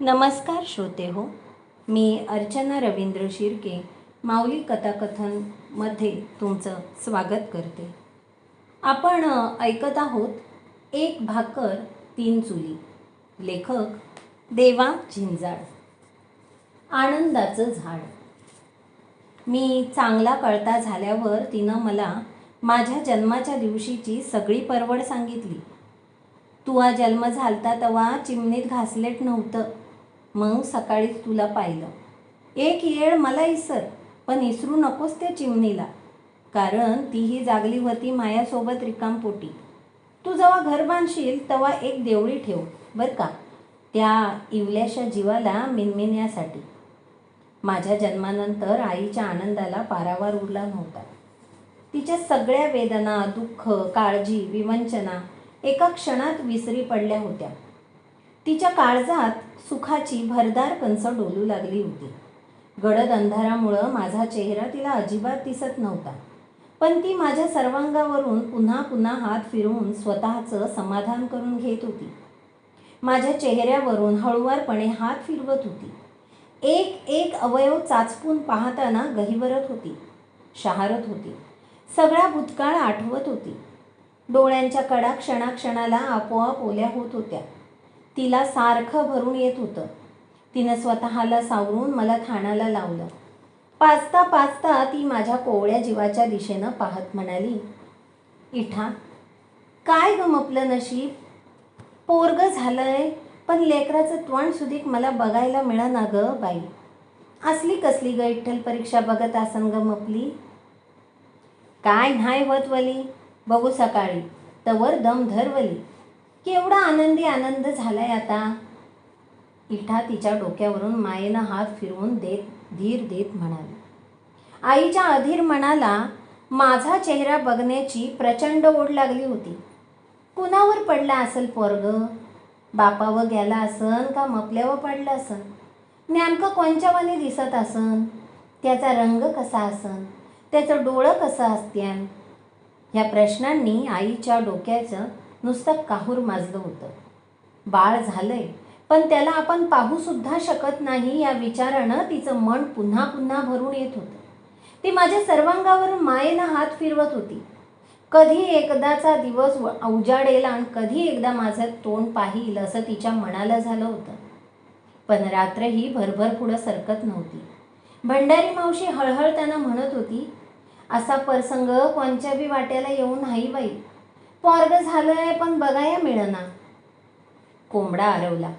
नमस्कार श्रोते हो मी अर्चना रवींद्र शिर्के माऊली कथाकथनमध्ये तुमचं स्वागत करते. आपण ऐकत आहोत एक भाकर तीन चुली लेखक देवा झिंजाळ. आनंदाचं झाड. मी चांगला कळता झाल्यावर तिनं मला माझ्या जन्माच्या दिवशीची सगळी परवड सांगितली. तुवा जन्म झालता तेव्हा चिमणीत घासलेट नव्हतं. मग सकाळीच तुला पाहिलं. एक येळ मला इसर पण इसरू नकोस त्या चिमणीला. कारण तीही जागली होती मायासोबत रिकामपोटी. तू जेव्हा घर बांधशील तेव्हा एक देवळी ठेव बरं का? त्या इवल्याशा जीवाला मिनमिन्यासाठी. माझ्या जन्मानंतर आईच्या आनंदाला पारावार उरला नव्हता. तिच्या सगळ्या वेदना दुःख काळजी विवंचना एका क्षणात विसरी पडल्या होत्या. तिच्या काळजात सुखाची भरदार कंस डोलू लागली होती. गडद अंधारामुळं माझा चेहरा तिला अजिबात दिसत नव्हता. पण ती माझ्या सर्वांगावरून पुन्हा पुन्हा हात फिरवून स्वतःचं समाधान करून घेत होती. माझ्या चेहऱ्यावरून हळुवारपणे हात फिरवत होती. एक एक अवयव चाचपून पाहताना गहिवरत होती शहारत होती. सगळा भूतकाळ आठवत होती. डोळ्यांच्या कडा क्षणाक्षणाला आपोआप ओल्या होत होत्या. तिला सारखं भरून येत होतं. तिनं स्वतःला सावरून मला खाणाला लावलं. पाचता पाचता ती माझ्या कोवळ्या जीवाच्या दिशेनं पाहत म्हणाली इठा काय गमपलं नशीब? पोरग झालंय पण लेकराचं त्वण सुधीक मला बघायला मिळाना ग बाई. असली कसली ग इठ्ठल परीक्षा बघत आसन गमपली मपली? काय नाही वतवली वली? बघू सकाळी. तवर दम धरवली केवढा आनंदी आनंद झालाय आता? इठा तिच्या डोक्यावरून मायेनं हात फिरवून देत धीर देत म्हणाली. आईच्या अधीर मनाला माझा चेहरा बघण्याची प्रचंड ओढ लागली होती. कुणावर पडला असेल पोरग? बापावं गेला असन का मपल्यावर पडलं असन? नेमकं कोणच्यावाने दिसत असन? त्याचा रंग कसा असन? त्याचं डोळं कसं असत्यान? ह्या प्रश्नांनी आईच्या डोक्याचं नुसतं काहूर माजलं होतं. बाळ झालंय पण त्याला आपण पाहूसुद्धा शकत नाही या विचारानं तिचं मन पुन्हा पुन्हा भरून येत होतं. ती माझ्या सर्वांगावरून मायेनं हात फिरवत होती. कधी एकदाचा दिवस व- उजाडेल आणि कधी एकदा माझं तोंड पाहिल असं तिच्या मनाला झालं होतं. पण रात्र ही भरभर पुढं सरकत नव्हती. भंडारी मावशी हळहळताना म्हणत होती असा प्रसंग कोणच्या बी वाट्याला येऊ नाही बाई. पॉर्ग झालंय पण बघाया मिळना. कोंबडा आरवला.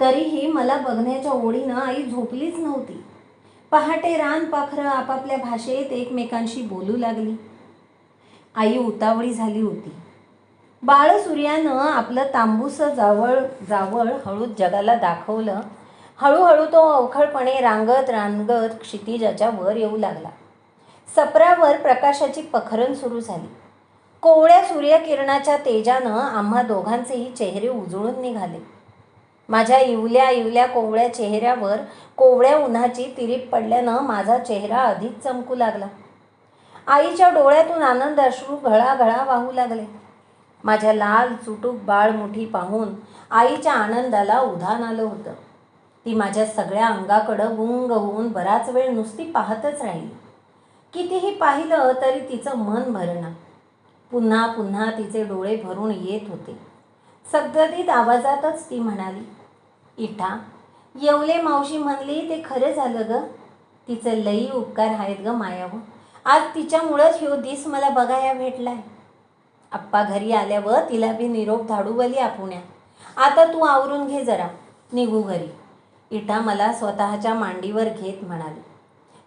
तरीही मला बघण्याच्या ओढीनं आई झोपलीच नव्हती. पहाटे रान पाखरं आपापल्या भाषेत एकमेकांशी बोलू लागली. आई उतावळी झाली होती. बाळ सूर्यानं आपलं तांबूस जावळ जावळ हळूच जगाला दाखवलं. हळूहळू तो अवखळपणे रांगत रांगत क्षितिजाच्या वर येऊ लागला. सपरावर प्रकाशाची पखरण सुरू झाली. कोवळ्या सूर्यकिरणाच्या तेजानं आम्हा दोघांचेही चेहरे उजळून निघाले. माझ्या इवल्या इवल्या कोवळ्या चेहऱ्यावर कोवळ्या उन्हाची तिरीप पडल्यानं माझा चेहरा अधिक चमकू लागला. आईच्या डोळ्यातून आनंद अश्रू घळाघळा वाहू लागले. माझ्या लाल चुटूक बाळमुठी पाहून आईच्या आनंदाला उधाण आलं होतं. ती माझ्या सगळ्या अंगाकडं गुंग होऊन बराच वेळ नुसती पाहतच राहिली. कितीही पाहिलं तरी तिचं मन भरणं पुन्हा पुन्हा तिचे डोळे भरून येत होते. सगदीत आवाजातच ती म्हणाली इठा येवले मावशी म्हणली ते खरं झालं ग? तिचं लई उपकार आहेत ग मायावर आज तिच्यामुळंच ह्यो दिस मला बघाया भेटलाय. आप्पा घरी आल्यावर तिला बी निरोप धाडूवली आपुण्या. आता तू आवरून घे जरा निघू घरी. इटा मला स्वतःच्या मांडीवर घेत म्हणाली.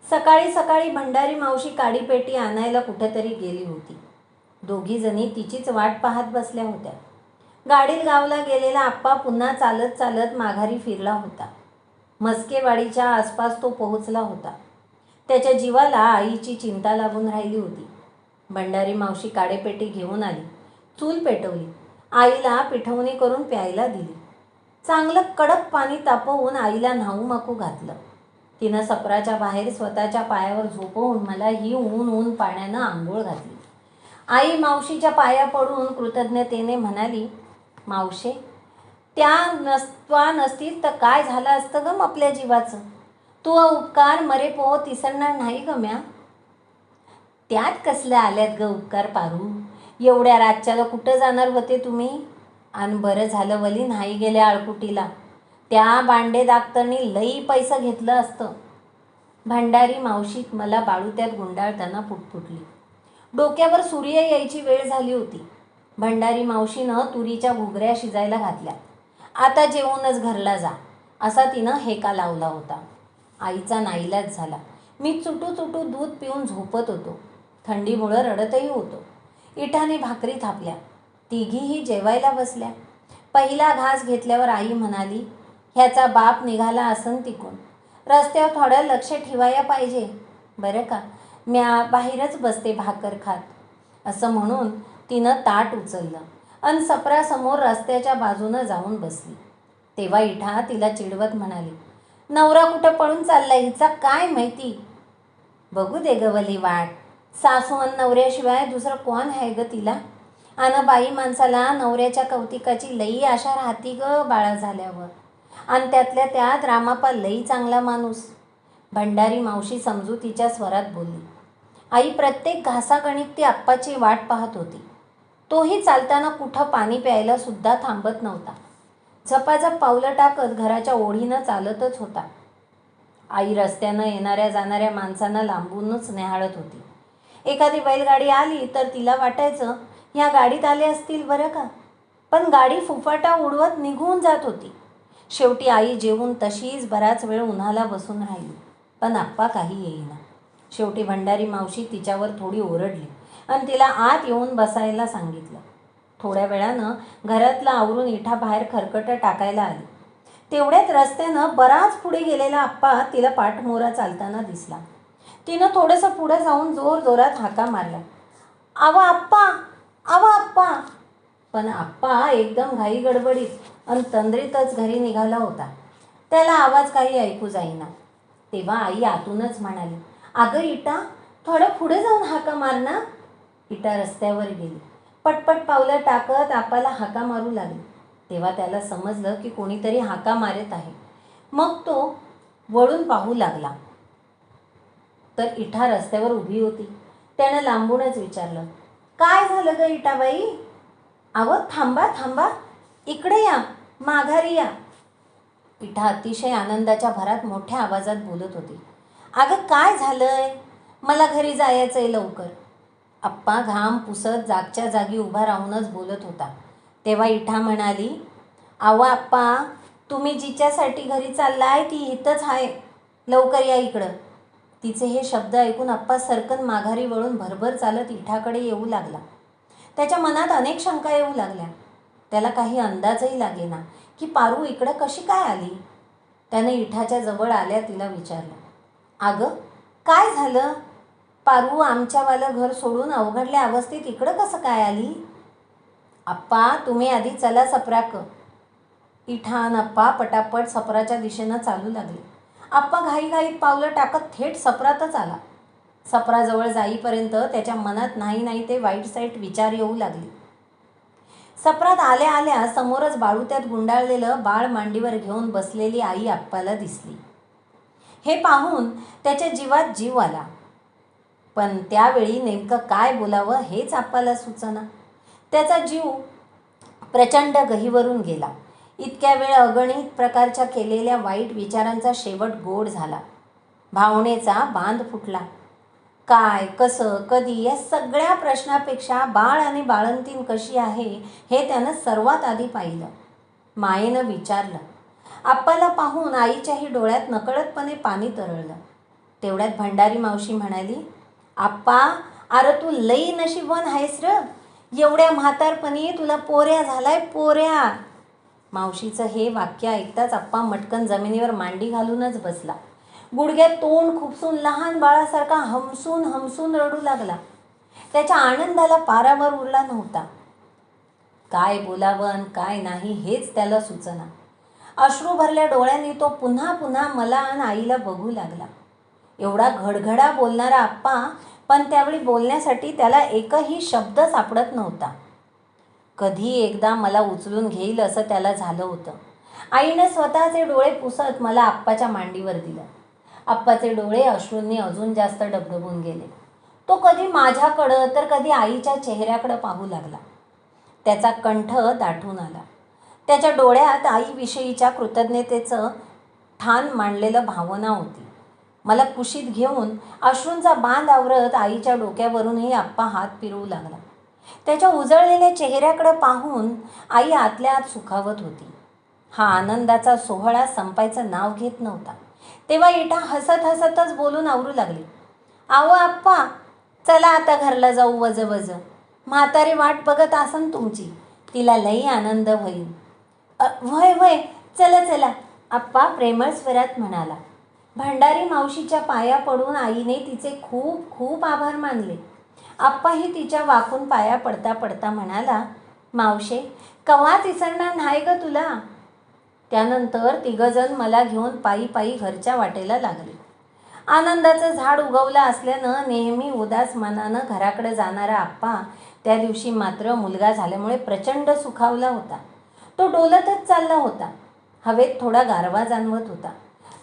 सकाळी सकाळी भंडारी मावशी काडीपेटी आणायला कुठंतरी गेली होती. दोघीजणी तिचीच वाट पाहत बसल्या होत्या. गाडीत गावला गेलेला आप्पा पुन्हा चालत चालत माघारी फिरला होता. मस्केवाडीच्या आसपास तो पोहोचला होता. त्याच्या जीवाला आईची चिंता लागून राहिली होती. भंडारी मावशी काडेपेटी घेऊन आली. चूल पेटवली. आईला पिठवणी करून प्यायला दिली. चांगलं कडक पाणी तापवून आईला न्हाऊ माकू घातलं. तिनं सपराच्या बाहेर स्वतःच्या पायावर झोपवून मला ही ऊन ऊन पाण्यानं आंघोळ घातली. आई मावशीच्या पाया पडून कृतज्ञतेने म्हणाली मावशे त्या नसवा नसतील तर काय झालं असतं ग आपल्या जीवाचं? तू उपकार मरे पो तिसरणार नाही ग म्या. त्यात कसल्या आल्यात ग उपकार पारू? एवढ्या रातच्याला कुठं जाणार होते तुम्ही? आणि बरं झालं वली नाही गेले आळकुटीला. त्या बांडे दाक्तरनी लई पैसा घेतलं असतं. भंडारी मावशीत मला बाळूत्यात गुंडाळताना फुटफुटली डोक्यावर सूर्य यायची वेळ झाली होती. भंडारी मावशीनं तुरीच्या घुगऱ्या शिजायला घातल्या. आता जेवूनच घरला जा असा तिनं हेका लावला होता. आईचा नाईलाज झाला. मी चुटू चुटू दूध पिऊन झोपत होतो. थंडीमुळं रडतही होतो. इटाने भाकरी थापल्या. तिघीही जेवायला बसल्या. पहिला घास घेतल्यावर आई म्हणाली ह्याचा बाप निघाला असन तिकून. रस्त्यावर थोडं लक्ष ठेवायला पाहिजे. बरं का. म्या बाहेरच बसते भाकर खात. असं म्हणून तिनं ताट उचललं अन सपरासमोर रस्त्याच्या बाजूनं जाऊन बसली. तेव्हा इठा तिला चिडवत म्हणाली नवरा कुठं पळून चाललाय हिचा काय माहिती? बघू दे गवली वाट. सासू अन नवऱ्याशिवाय दुसरं कोण आहे ग तिला? आणि बाई माणसाला नवऱ्याच्या कौतिकाची लई आशा राहती ग बाळा झाल्यावर. आणि त्यातल्या त्यात रामापा लई चांगला माणूस. भंडारी मावशी समजूतीच्या स्वरात बोलली आई प्रत्येक घासागणिक ती आप्पाची वाट पाहत होती. तोही चालताना कुठं पाणी प्यायला सुद्धा थांबत नव्हता. झपाझप पावलं टाकत घराच्या ओढीनं चालतच होता. आई रस्त्यानं येणाऱ्या जाणाऱ्या माणसांना लांबूनच न्याहाळत होती. एखादी बैलगाडी आली तर तिला वाटायचं ह्या गाडीत आले असतील बरं का? पण गाडी फुफाटा उडवत निघून जात होती. शेवटी आई जेवून तशीच बराच वेळ उन्हाला बसून राहिली. पण आप्पा काही येईना. शेवटी भंडारी मावशी तिच्यावर थोडी ओरडली आणि तिला आत येऊन बसायला सांगितलं. थोड्या वेळानं घरातला आवरून इठा बाहेर खरकटं टाकायला आली. तेवढ्यात रस्त्यानं बराच पुढे गेलेला आप्पा तिला पाठमोरा चालताना दिसला. तिनं थोडंसं पुढं जाऊन जोर जोरात हाका मारला. आवा आप्पा आवा आप्पा. पण आप्पा एकदम घाई गडबडीत आणि तंद्रीतच घरी निघाला होता. त्याला आवाज काही ऐकू जाईना. तेव्हा आई आतूनच म्हणाली अगं इटा थोडं पुढे जाऊन हाका मार ना. इटा रस्त्यावर गेली. पटपट पावलं टाकत आपाला हाका मारू लागली. तेव्हा त्याला समजलं की कोणीतरी हाका मारत आहे. मग तो वळून पाहू लागला. तर इठा रस्त्यावर उभी होती. त्यानं लांबूनच विचारलं काय झालं ग इटाबाई? अहो थांबा थांबा. इकडे या माघारी या. इठा अतिशय आनंदाच्या भरात मोठ्या आवाजात बोलत होती. अगं काय झालंय? मला घरी जायचं आहे लवकर. आप्पा घाम पुसत जागच्या जागी उभा राहूनच बोलत होता. तेव्हा इठा म्हणाली आव आप्पा तुम्ही जिच्यासाठी घरी चाललाय ती इथंच आहे. लवकर या इकडं. तिचे हे शब्द ऐकून आप्पा सरकन माघारी वळून भरभर चालत इठाकडे येऊ लागला. त्याच्या मनात अनेक शंका येऊ लागल्या. त्याला काही अंदाजही लागेना की पारू इकडं कशी काय आली? त्याने इठाच्या जवळ आल्या तिला विचारलं. अगं काय झालं? पारू आमच्यावालं घर सोडून अवघडल्या अवस्थेत इकडं कसं काय आली? आप्पा तुम्ही आधी चला सपराक. इठान आप्पा पटापट सपराच्या दिशेनं चालू लागले. आप्पा घाईघाईत पावलं टाकत थेट सपरातच आला. सपराजवळ जाईपर्यंत त्याच्या मनात नाही नाही ते वाईट साईट विचार येऊ लागले. सपरात आल्या आल्या समोरच बाळूत्यात गुंडाळलेलं बाळ मांडीवर घेऊन बसलेली आई आप्पाला दिसली. हे पाहून त्याच्या जीवात जीव आला. पण त्यावेळी नेमकं काय बोलावं हेच आपल्याला सुचना. त्याचा जीव प्रचंड गहीवरून गेला. इतक्या वेळ अगणित प्रकारच्या केलेल्या वाईट विचारांचा शेवट गोड झाला. भावनेचा बांध फुटला. काय कसं कधी या सगळ्या प्रश्नापेक्षा बाळ आणि बाळंतीन कशी आहे हे त्यानं सर्वात आधी पाहिलं. मायेनं विचारलं. आप्पाला पाहून आईच्याही डोळ्यात नकळतपणे पाणी तरळलं. तेवढ्यात भंडारी मावशी म्हणाली आप्पा अरे तू लई नशीबवान आहेस र. एवढ्या म्हातारपणी तुला पोऱ्या झालाय पोऱ्या. मावशीचं हे वाक्य ऐकताच आप्पा मटकन जमिनीवर मांडी घालूनच बसला. गुडघ्यात तोंड खुपसून लहान बाळासारखा हमसून हमसून रडू लागला. त्याच्या आनंदाला पारावर उरला नव्हता. काय बोलावं काय नाही हेच त्याला सुचना. अश्रू भरल्या डोळ्यांनी तो पुन्हा पुन्हा मला आणि आईला बघू लागला. एवढा घडघडा बोलणारा आप्पा पण त्यावेळी बोलण्यासाठी त्याला एकही शब्द सापडत नव्हता. कधी एकदा मला उचलून घेईल असं त्याला झालं होतं. आईनं स्वतःचे डोळे पुसत मला आप्पाच्या मांडीवर दिलं. आप्पाचे डोळे अश्रूंनी अजून जास्त डबडबून गेले. तो कधी माझ्याकडं तर कधी आईच्या चेहऱ्याकडं पाहू लागला. त्याचा कंठ दाटून आला. त्याच्या डोळ्यात आईविषयीच्या कृतज्ञतेचं ठाण मांडलेलं भावना होती. मला कुशीत घेऊन अश्रूंचा बांध आवरत आईच्या डोक्यावरूनही आप्पा हात फिरवू लागला. त्याच्या उजळलेल्या चेहऱ्याकडे पाहून आई आतल्या आत सुखावत होती. हा आनंदाचा सोहळा संपायचं नाव घेत नव्हता. तेव्हा इटा हसत हसतच बोलून आवरू लागली. आहो आप्पा चला आता घरला जाऊ वज वज. म्हातारी वाट बघत आसन तुमची. तिला लई आनंद होईल. वय व्हय व्हय चला चला. आप्पा प्रेमळ स्वरात म्हणाला. भंडारी मावशीच्या पाया पडून आईने तिचे खूप खूप आभार मानले. आप्पाही तिच्या वाकून पाया पडता पडता म्हणाला मावशे कवाच इसरणार नाही ग तुला? त्यानंतर तिघजण मला घेऊन पायी पायी घरच्या वाटेला लागले. आनंदाचं झाड उगवलं असल्यानं नेहमी उदास मनानं घराकडे जाणारा आप्पा त्या दिवशी मात्र मुलगा झाल्यामुळे प्रचंड सुखावला होता. तो डोलतच चालला होता. हवेत थोडा गारवा जाणवत होता.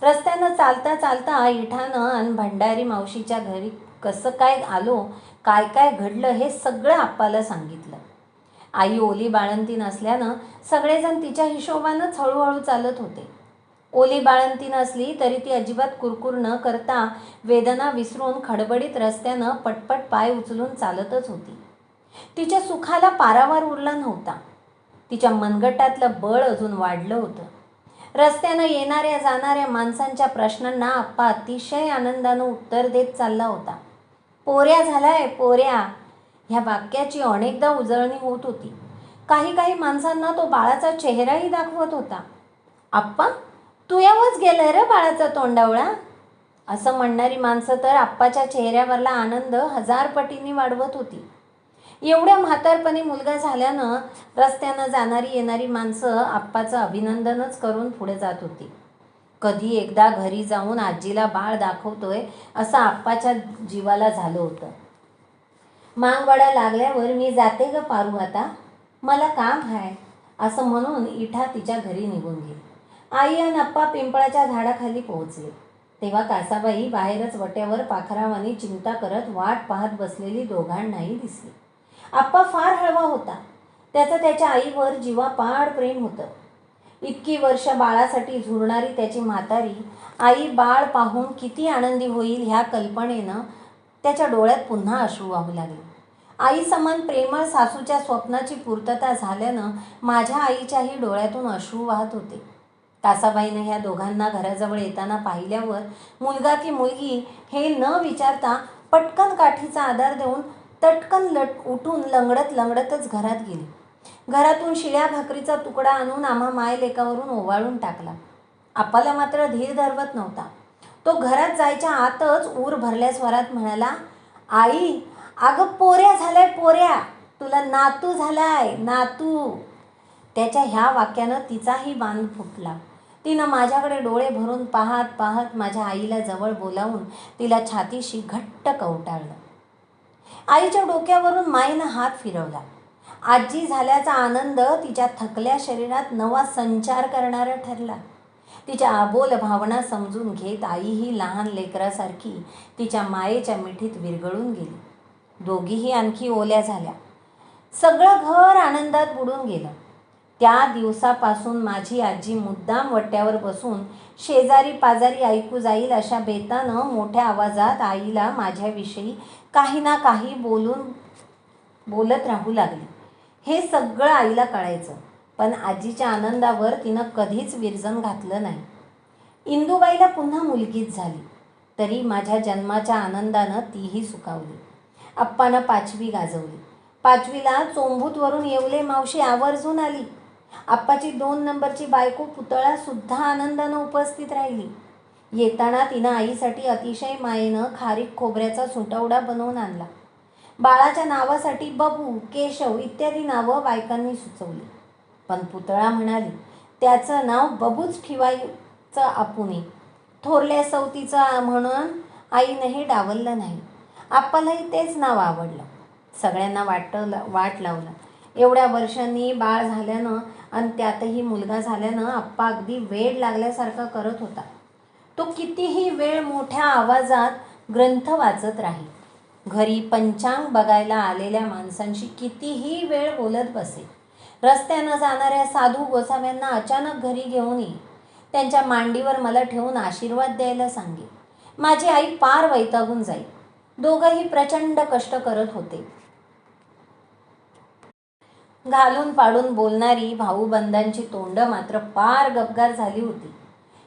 रस्त्यानं चालता चालता इठानं आणि भंडारी मावशीच्या घरी कसं काय आलो काय काय घडलं हे सगळं आप्पाला सांगितलं. आई ओली बाळंती नसल्यानं सगळेजण तिच्या हिशोबानंच हळूहळू चालत होते. ओली बाळंती नसली तरी ती अजिबात कुरकुर न करता वेदना विसरून खडबडीत रस्त्यानं पटपट पाय उचलून चालतच होती. तिच्या सुखाला पारावार उरला नव्हता. तिच्या मनगटातलं बळ अजून वाढलं होतं. रस्त्यानं येणाऱ्या जाणाऱ्या माणसांच्या प्रश्नांना आप्पा अतिशय आनंदानं उत्तर देत चालला होता. पोऱ्या झालाय पोऱ्या. ह्या वाक्याची अनेकदा उजळणी होत होती. काही काही माणसांना तो बाळाचा चेहराही दाखवत होता. आप्पा तू यावंच गेलाय रे बाळाचा तोंडावळा? असं म्हणणारी माणसं तर आप्पाच्या चेहऱ्यावरला आनंद हजार पटींनी वाढवत होती. एवढ्या म्हातारपणी मुलगा झाल्यानं रस्त्यानं जाणारी येणारी माणसं आप्पाचं अभिनंदनच करून पुढे जात होती. कधी एकदा घरी जाऊन आजीला बाळ दाखवतोय असं आप्पाच्या जीवाला झालं होतं. मांगवडा लागल्यावर मी जाते ग पारू आता. मला काम आहे असं म्हणून इठा तिच्या घरी निघून गेली. आई आणि आप्पा पिंपळाच्या झाडाखाली पोहोचले. तेव्हा कासाबाई बाहेरच वट्यावर पाखरावानी चिंता करत वाट पाहत बसलेली दोघांनाही दिसली. आप्पा फार हळवा होता. त्याचं त्याच्या आईवर जीवापाड प्रेम होतं. इतकी वर्ष बाळासाठी झुरणारी त्याची म्हातारी आई बाळ पाहून किती आनंदी होईल ह्या कल्पनेनं त्याच्या डोळ्यात पुन्हा अश्रू वाहू लागले. आई समान प्रेमळ सासूच्या स्वप्नाची पूर्तता झाल्यानं माझ्या आईच्याही डोळ्यातून अश्रू वाहत होते. कासाबाईनं ह्या दोघांना घराजवळ येताना पाहिल्यावर मुलगा की मुलगी हे न विचारता पटकन काठीचा आधार देऊन तटकन लट उठून लंगडत लंगडतच घरात गेली. घरातून शिळ्या भाकरीचा तुकडा आणून आम्हा मायलेकावरून ओवाळून टाकला. आपाला मात्र धीर धरवत नव्हता. तो घरात जायच्या आतच ऊर भरल्या स्वरात म्हणाला आई अगं पोऱ्या झाल्या पोऱ्या तुला नातू झालाय नातू. त्याच्या ह्या वाक्यानं तिचाही बांध फुटला. तिनं माझ्याकडे डोळे भरून पाहत पाहत माझ्या आईला जवळ बोलावून तिला छातीशी घट्ट कवटाळलं. आईच्या डोक्यावरून माईनं हात फिरवला. आजी झाल्याचा आनंद तिच्या थकल्या शरीरात नवा संचार करणारा ठरला. तिच्या अबोल भावना समजून घेत आई ही लहान लेकरासारखी तिच्या मायेच्या मिठीत विरघळून गेली. दोघीही आणखी ओल्या झाल्या. सगळं घर आनंदात बुडून गेलं. त्या दिवसापासून माझी आजी मुद्दाम वट्ट्यावर बसून शेजारी पाजारी ऐकू जाईल अशा बेतानं मोठ्या आवाजात आईला माझ्याविषयी काही ना काही बोलून बोलत राहू लागली. हे सगळं आईला कळायचं पण आजीच्या आनंदावर तिनं कधीच विरजन घातलं नाही. इंदूबाईला पुन्हा मुलगीच झाली तरी माझ्या जन्माच्या आनंदानं तीही सुकावली आप्पानं पाचवी गाजवली. पाचवीला चोंबूतवरून येवले मावशी आवर्जून आली. आप्पाची दोन नंबरची बायको पुतळासुद्धा आनंदानं उपस्थित राहिली. येताना तिनं आईसाठी अतिशय मायेनं खारीक खोबऱ्याचा सुटवडा बनवून आणला. बाळाच्या नावासाठी बबू केशव इत्यादी नावं बायकांनी सुचवली. पण पुतळा म्हणाली त्याचं नाव बबूच ठेवायचं आपुने थोरल्या सवतीचं म्हणून आईनंही डावललं नाही. आप्पालाही तेच नाव आवडलं. सगळ्यांना वाटलं वाट लावलं. एवढ्या वर्षांनी बाळ झाल्यानं आणि त्यातही मुलगा झाल्यानं आप्पा अगदी वेड लागल्यासारखा करत होता. तो कितीही वेळ मोठ्या आवाजात ग्रंथ वाचत राही घरी पंचांग बघायला आलेल्या माणसांशी कितीही वेळ बोलत बसे रस्त्यानं जाणाऱ्या साधू गोसाव्यांना अचानक घरी घेऊन ये त्यांच्या मांडीवर मला ठेवून आशीर्वाद द्यायला सांगे माझी आई पार वैतागून जाईल. दोघंही प्रचंड कष्ट करत होते. घालून पाडून बोलणारी भाऊबंधांची तोंड मात्र पार गबगार झाली होती.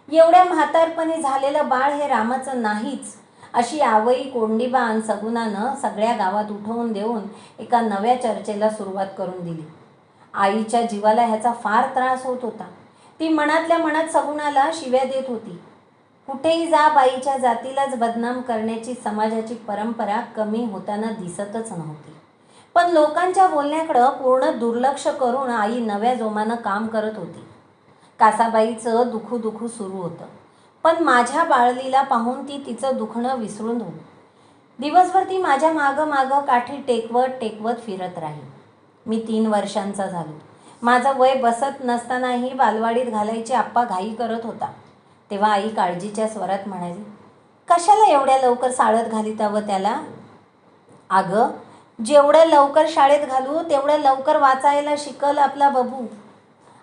एवढ्या म्हातारपणी झालेलं बाळ हे रामाचं नाहीच अशी आवई कोंडीबा आणि सगुणानं सगळ्या गावात उठवून देऊन एका नव्या चर्चेला सुरुवात करून दिली. आईच्या जीवाला ह्याचा फार त्रास होत होता. ती मनातल्या मनात सगुणाला शिव्या देत होती. कुठेही जा बाईच्या जातीलाच बदनाम करण्याची समाजाची परंपरा कमी होताना दिसतच नव्हती. पण लोकांच्या बोलण्याकडं पूर्ण दुर्लक्ष करून आई नव्या जोमानं काम करत होती. कासाबाईचं दुखू दुखू सुरू होतं. पण माझ्या बाळलीला पाहून ती तिचं दुखणं विसरून होईल दिवसभर ती माझ्या मागं मागं काठी टेकवत टेकवत फिरत राही मी तीन वर्षांचा झालो. माझं वय बसत नसतानाही बालवाडीत घालायची आप्पा घाई करत होता. तेव्हा आई काळजीच्या स्वरात म्हणाली कशाला एवढ्या लवकर साळत घालीत हवं त्याला? अगं जेवढं लवकर शाळेत घालू तेवढं लवकर वाचायला शिकल आपला बबू.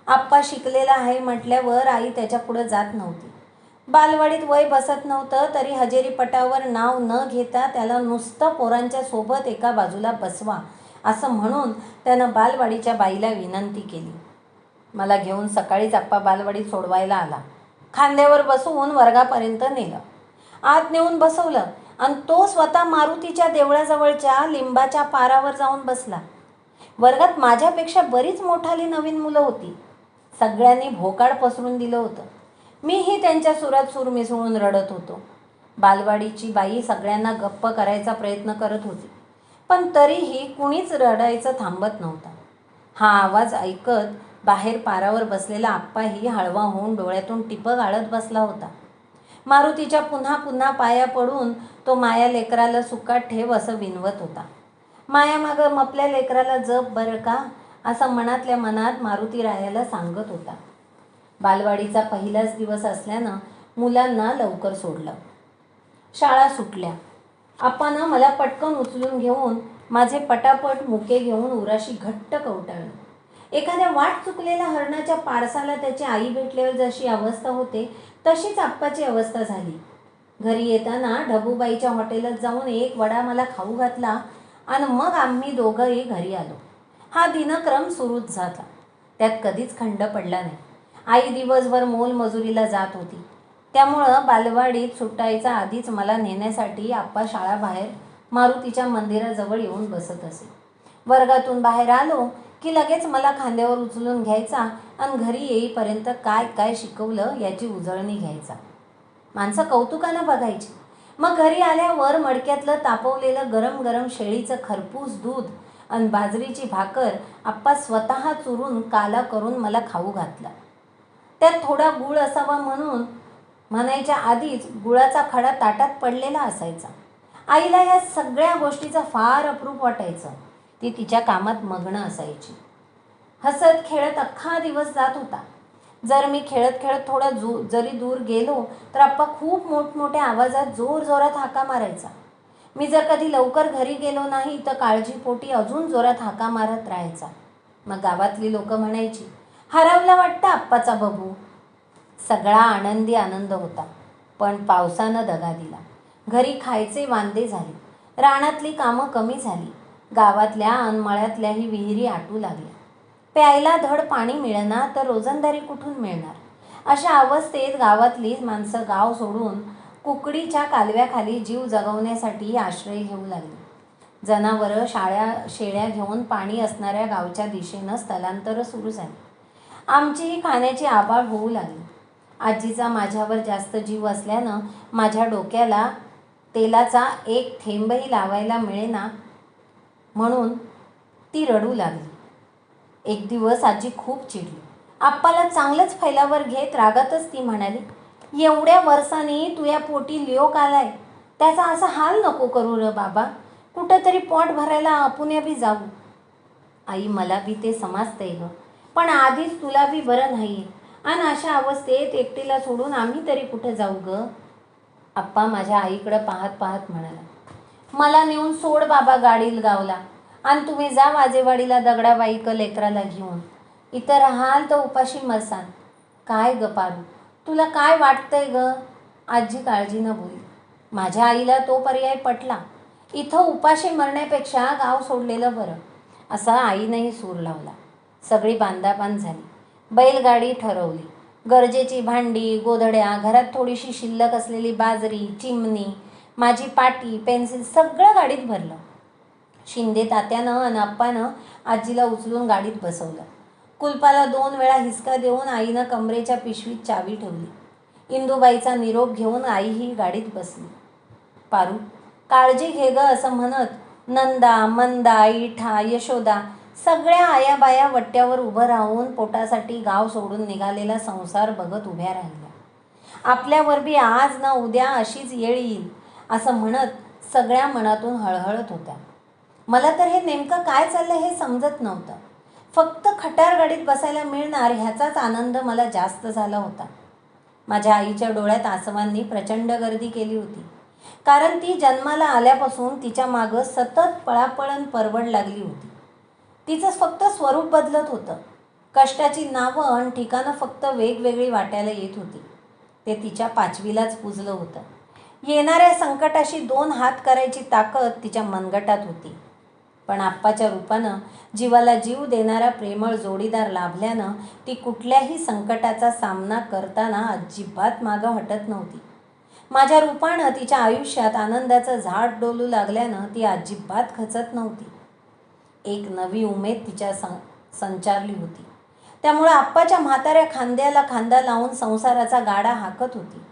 आप्पा शिकलेला आहे म्हटल्यावर आई त्याच्या पुढं जात नव्हती. बालवाडीत वय बसत नव्हतं तरी हजेरी पटावर नाव न घेता त्याला नुसतं पोरांच्या सोबत एका बाजूला बसवा असं म्हणून त्यानं बालवाडीच्या बाईला विनंती केली. मला घेऊन सकाळीच आप्पा बालवाडीत सोडवायला आला. खांद्यावर बसवून वर्गापर्यंत नेलं. आत नेऊन बसवलं आणि तो स्वतः मारुतीच्या देवळाजवळच्या लिंबाच्या पारावर जाऊन बसला. वर्गात माझ्यापेक्षा बरीच मोठाली नवीन मुलं होती. सगळ्यांनी भोकाड पसरून दिलं होतं. मीही त्यांच्या सुरात सूर मिसळून रडत होतो. बालवाडीची बाई सगळ्यांना गप्प करायचा प्रयत्न करत होती. पण तरीही कुणीच रडायचं थांबत नव्हता. हा आवाज ऐकत बाहेर पारावर बसलेला आप्पाही हळवा होऊन डोळ्यातून टिपं गाळत बसला होता. मारुतीच्या पुन्हा पुन्हा पाया पडून तो माया लेकराला सुकात ठेव असं विनवत होता. मायामागं मपल्या लेकराला जप बरं का? असं मनातल्या मनात मारुती रायाला सांगत होता. बालवाडीचा पहिलाच दिवस असल्यानं मुलांना लवकर सोडलं. शाळा सुटल्या. आप्पानं मला पटकन उचलून घेऊन माझे पटापट मुके घेऊन उराशी घट्ट कवटाळलं. एखाद्या वाट चुकलेल्या हरणाच्या पाडसाला त्याची आई भेटल्यावर जशी अवस्था होते तशीच आप्पाची अवस्था झाली. घरी येताना ढबूबाईच्या हॉटेलात जाऊन एक वडा मला खाऊ घातला आणि मग आम्ही दोघंही घरी आलो. हा दिनक्रम सुरूच झाला. त्यात कधीच खंड पडला नाही. आई दिवसभर मोलमजुरीला जात होती. त्यामुळं बालवाडीत सुटायचा आधीच मला नेण्यासाठी आप्पा शाळाबाहेर मारुतीच्या मंदिराजवळ येऊन बसत असे. वर्गातून बाहेर आलो की लगेच मला खांद्यावर उचलून घ्यायचा आणि घरी येईपर्यंत काय काय शिकवलं याची उजळणी घ्यायचा. माणसं कौतुकानं बघायची. मग घरी आल्यावर मडक्यातलं तापवलेलं गरम गरम शेळीचं खरपूस दूध आणि बाजरीची भाकर आप्पा स्वतः चुरून काला करून मला खाऊ घातला. त्यात थोडा गुळ असावा म्हणून म्हणायच्या आधीच गुळाचा खडा ताटात पडलेला असायचा. आईला या सगळ्या गोष्टीचं फार अप्रूप वाटायचं. ती तिच्या कामात मग्न असायची. हसत खेळत अख्खा दिवस जात होता. जर मी खेळत खेळत थोडा जू जरी दूर गेलो तर आप्पा खूप मोठमोठ्या आवाजात जोर जोरात हाका मारायचा. मी जर कधी लवकर घरी गेलो नाही तर काळजीपोटी अजून जोरात हाका मारत राहायचा. मग गावातली लोक म्हणायची हरवला वाटतं आप्पाचा बबू. सगळा आनंदी आनंद होता पण पावसानं दगा दिला. घरी खायचे वांदे झाले रानातली कामं कमी झाली गावातल्या अनमळ्यातल्याही विहिरी आटू लागल्या. प्यायला धड पाणी मिळणार तर रोजंदारी कुठून मिळणार? अशा अवस्थेत गावातली माणसं गाव सोडून कुकडीच्या कालव्याखाली जीव जगवण्यासाठी आश्रय घेऊ लागली. जनावरं शाळ्या शेळ्या घेऊन पाणी असणाऱ्या गावच्या दिशेनं स्थलांतर सुरू झाली. आमचीही खाण्याची आबाळ होऊ लागली. आजीचा माझ्यावर जास्त जीव असल्यानं माझ्या डोक्याला तेलाचा एक थेंबही लावायला मिळेना म्हणून ती रडू लागली. एक दिवस आजी खूप चिडली. आप्पाला चांगलंच फैलावर घेत रागातच ती म्हणाली एवढ्या वर्षांनी तुया पोटी लिओक आलाय त्याचा असा हाल नको करू र बाबा. कुठंतरी पोट भरायला आपुण्या बी जाऊ. आई मला बी ते समजतंय ग. पण आधीच तुला बी बरं नाही. आणि अशा अवस्थेत एकटीला सोडून आम्ही तरी कुठं जाऊ ग? आप्पा माझ्या आईकडं पाहत पाहत म्हणाला. मला नेऊन सोड बाबा गाडील गावला. आणि तुम्ही जा वाजेवाडीला दगडाबाईक लेकराला घेऊन. इथं राहाल तर उपाशी मरसान. काय ग पारू? तुला काय वाटतंय ग? आजी काळजी न बोली माझ्या आईला तो पर्याय पटला. इथं उपाशी मरण्यापेक्षा गाव सोडलेलं बरं. असा आईनंही सूर लावला. सगळी बांधाबांध झाली. बैलगाडी ठरवली. गरजेची भांडी गोधड्या घरात थोडीशी शिल्लक असलेली बाजरी चिमणी माझी पाटी पेन्सिल सगळं गाडीत भरलं. शिंदे तात्यानं आणि आप्पानं आजीला उचलून गाडीत बसवलं. कुलपाला दोन वेळा हिसका देऊन आईनं कमरेच्या पिशवीत चावी ठेवली. इंदूबाईचा निरोप घेऊन आई ही गाडीत बसली. पारू काळजी घे ग असं म्हणत नंदा मंदा इठा यशोदा सगळ्या आयाबाया वट्ट्यावर उभं राहून पोटासाठी गाव सोडून निघालेला संसार बघत उभ्या राहिल्या. आपल्यावर बी आज ना उद्या अशीच येळ येईल असं म्हणत सगळ्या मनातून हळहळत होत्या. मला तर हे नेमकं काय चाललं हे समजत नव्हतं. फक्त खटार गाडीत बसायला मिळणार ह्याचाच आनंद मला जास्त झाला होता. माझ्या आईच्या डोळ्यात आसवांनी प्रचंड गर्दी केली होती. कारण ती जन्माला आल्यापासून तिच्या मागं सतत पळापळण परवड लागली होती. तिचं फक्त स्वरूप बदलत होतं. कष्टाची नावं आणि ठिकाणं फक्त वेगवेगळी वाटायला येत होती. ते तिच्या पाचवीलाच पुजलं होतं. येणाऱ्या संकटाशी दोन हात करायची ताकद तिच्या मनगटात होती. पण आप्पाच्या रूपानं जीवाला जीव देणारा प्रेमळ जोडीदार लाभल्यानं ती कुठल्याही संकटाचा सामना करताना अजिबात मागं हटत नव्हती. माझ्या रूपानं तिच्या आयुष्यात आनंदाचं झाड डोलू लागल्यानं ती अजिबात खचत नव्हती. एक नवी उमेद तिच्या सं संचारली होती. त्यामुळं आप्पाच्या म्हाताऱ्या खांद्याला खांदा लावून संसाराचा गाडा हाकत होती.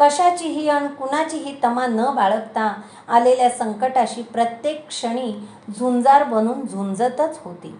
कशाचीही आणि कुणाचीही तमा न बाळगता आलेल्या संकटाशी प्रत्येक क्षणी झुंजार बनून झुंजतच होती.